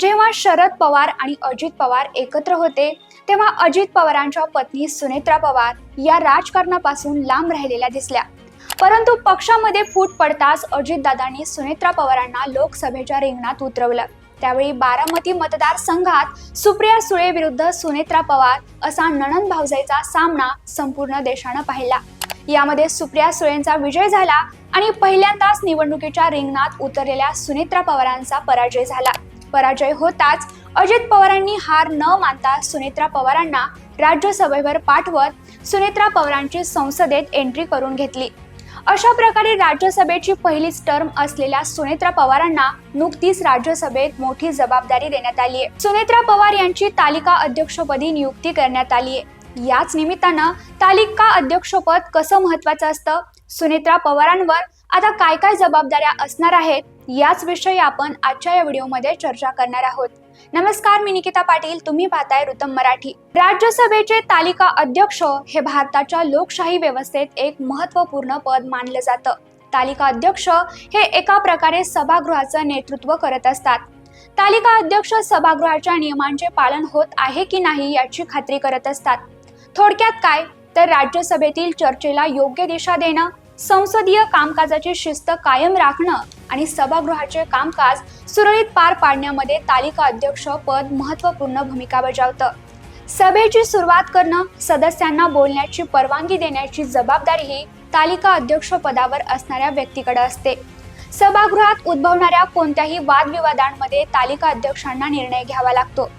जेव्हा शरद पवार आणि अजित पवार एकत्र होते तेव्हा अजित पवारांच्या पत्नी सुनेत्रा पवार या राजकारणापासून लांब राहिलेल्या दिसल्या. परंतु पक्षामध्ये फूट पडताच अजितदादांनी सुनेत्रा पवारांना लोकसभेच्या रिंगणात उतरवलं. त्यावेळी बारामती मतदारसंघात सुप्रिया सुळे विरुद्ध सुनेत्रा पवार असा नणन भावजाईचा सामना संपूर्ण देशानं पाहिला. यामध्ये सुप्रिया सुळेंचा विजय झाला आणि पहिल्यांदाच निवडणुकीच्या रिंगणात उतरलेल्या सुनेत्रा पवारांचा पराजय झाला. पराजय होताच अजित पवारांनी हार न मानता सुनेत्रा पवारांना राज्यसभेवर पाठवत सुनेत्रा पवारांची संसदेत एंट्री करून घेतली. अशा प्रकारे राज्यसभेची पहिलीच टर्म असलेल्या सुनेत्रा पवारांना नुकतीच राज्यसभेत मोठी जबाबदारी देण्यात आली आहे. सुनेत्रा पवार यांची तालिका अध्यक्षपदी नियुक्ती करण्यात आली आहे. याच निमित्तानं तालिका अध्यक्षपद कसं महत्वाचं असतं? सुनेत्रा पवारांवर आता काय काय जबाबदाऱ्या असणार आहेत याच विषयी आपण आजच्या या व्हिडिओमध्ये चर्चा करणार आहोत. नमस्कार मी निकिता पाटील. तुम्ही पाहताय ऋतम मराठी. राज्यसभेचे तालिका अध्यक्ष हे भारताच्या लोकशाही व्यवस्थेत एक महत्त्वपूर्ण पद मानलं जातं. तालिका अध्यक्ष हे एका प्रकारे सभागृहाचं नेतृत्व करत असतात. तालिका अध्यक्ष सभागृहाच्या नियमांचे पालन होत आहे की नाही याची खात्री करत असतात. थोडक्यात काय? तर राज्यसभेतील चर्चेला योग्य दिशा देणं संसदीय कामकाजाची शिस्त कायम राखणं आणि सभागृहाचे कामकाज सुरळीत पार पाडण्यामध्ये तालिका अध्यक्ष पद महत्त्वपूर्ण भूमिका बजावतं. सभेची सुरुवात करणं सदस्यांना बोलण्याची परवानगी देण्याची जबाबदारी ही तालिका अध्यक्ष पदावर असणाऱ्या व्यक्तीकडे असते. सभागृहात उद्भवणाऱ्या कोणत्याही वादविवादांमध्ये तालिका अध्यक्षांना निर्णय घ्यावा लागतो.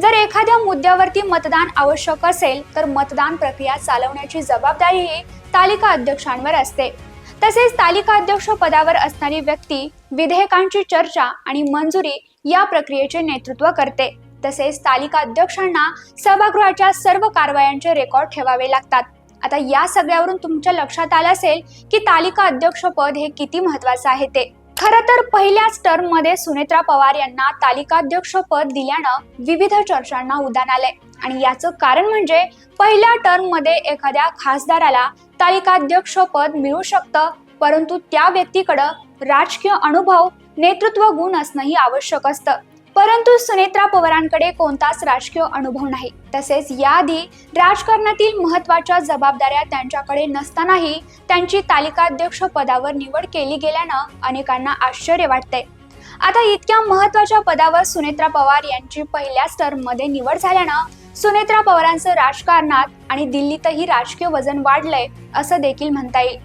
जर एखाद्या मुद्द्यावरती मतदान आवश्यक असेल तर मतदान प्रक्रिया चालवण्याची जबाबदारीही तालिका अध्यक्षांवर असते. तसेच तालिका अध्यक्ष पदावर असणारी व्यक्ती विधेयकांची चर्चा आणि मंजुरी या प्रक्रियेचे नेतृत्व करते. तसेच तालिका अध्यक्षांना सभागृहाच्या सर्व कारवायांचे रेकॉर्ड ठेवावे लागतात. आता या सगळ्यावरून तुमच्या लक्षात आलं असेल की तालिका अध्यक्ष पद हे किती महत्वाचं आहे ते. खरं तर पहिल्याच टर्ममध्ये सुनेत्रा पवार यांना तालिकाध्यक्ष पद दिल्यानं विविध चर्चांना उदान आलंय. आणि याचं कारण म्हणजे पहिल्या टर्ममध्ये एखाद्या खासदाराला तालिकाध्यक्ष पद मिळू शकतं परंतु त्या व्यक्तीकडं राजकीय अनुभव नेतृत्व गुण असणंही आवश्यक असतं. परंतु सुनेत्रा पवारांकडे कोणताच राजकीय अनुभव नाही. तसेच याआधी राजकारणातील महत्त्वाच्या जबाबदाऱ्या त्यांच्याकडे नसतानाही त्यांची तालिकाध्यक्ष पदावर निवड केली गेल्यानं अनेकांना आश्चर्य वाटते आता इतक्या महत्त्वाच्या पदावर सुनेत्रा पवार यांची पहिल्याच टर्ममध्ये निवड झाल्यानं सुनेत्रा पवारांचं राजकारणात आणि दिल्लीतही राजकीय वजन वाढलंय असं देखील म्हणता येईल.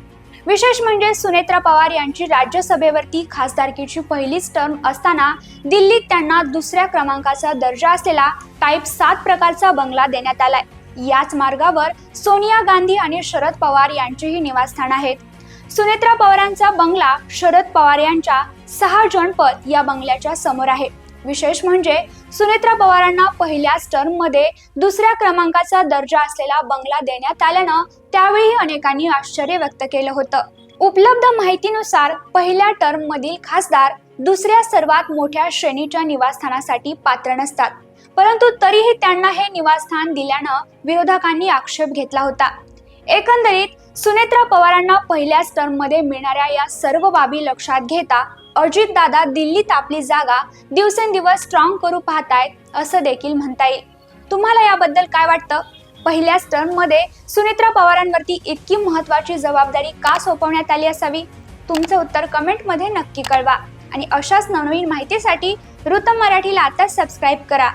विशेष म्हणजे सुनेत्रा पवार यांची राज्यसभेवरती खासदारकीची पहिलीच टर्म असताना दिल्लीत त्यांना दुसऱ्या क्रमांकाचा दर्जा असलेला टाईप सात प्रकारचा बंगला देण्यात आलाय. याच मार्गावर सोनिया गांधी आणि शरद पवार यांचेही निवासस्थान आहेत. सुनेत्रा पवारांचा बंगला शरद पवार यांच्या सहा जनपद या बंगल्याच्या समोर आहे. विशेष म्हणजे सुनेत्रा पवारांना पहिल्याच टर्ममध्ये दुसऱ्या क्रमांकाचा दर्जा असलेला बंगला देण्यात आल्यानं त्यावेळी अनेकांनी आश्चर्य व्यक्त केलं होतं. उपलब्ध माहितीनुसार पहिल्या टर्म मधील खासदार दुसऱ्या सर्वात मोठ्या श्रेणीच्या निवासस्थानासाठी पात्र नसतात. परंतु तरीही त्यांना हे निवासस्थान दिल्यानं विरोधकांनी आक्षेप घेतला होता. एकंदरीत सुनेत्रा पवारांना पहिल्याच टर्ममध्ये मिळणाऱ्या या सर्व बाबी लक्षात घेता अजित दादा दिल्लीत आपली जागा दिवसेंदिवस स्ट्रॉंग करू पाहतायत असं देखील म्हणता येईल. तुम्हाला याबद्दल काय वाटतं? पहिल्याच टर्ममध्ये सुनेत्रा पवारांवरती इतकी महत्त्वाची जबाबदारी का सोपवण्यात आली असावी? तुमचं उत्तर कमेंटमध्ये नक्की कळवा. आणि अशाच नवनवीन माहितीसाठी ऋतम मराठीला आता सबस्क्राईब करा.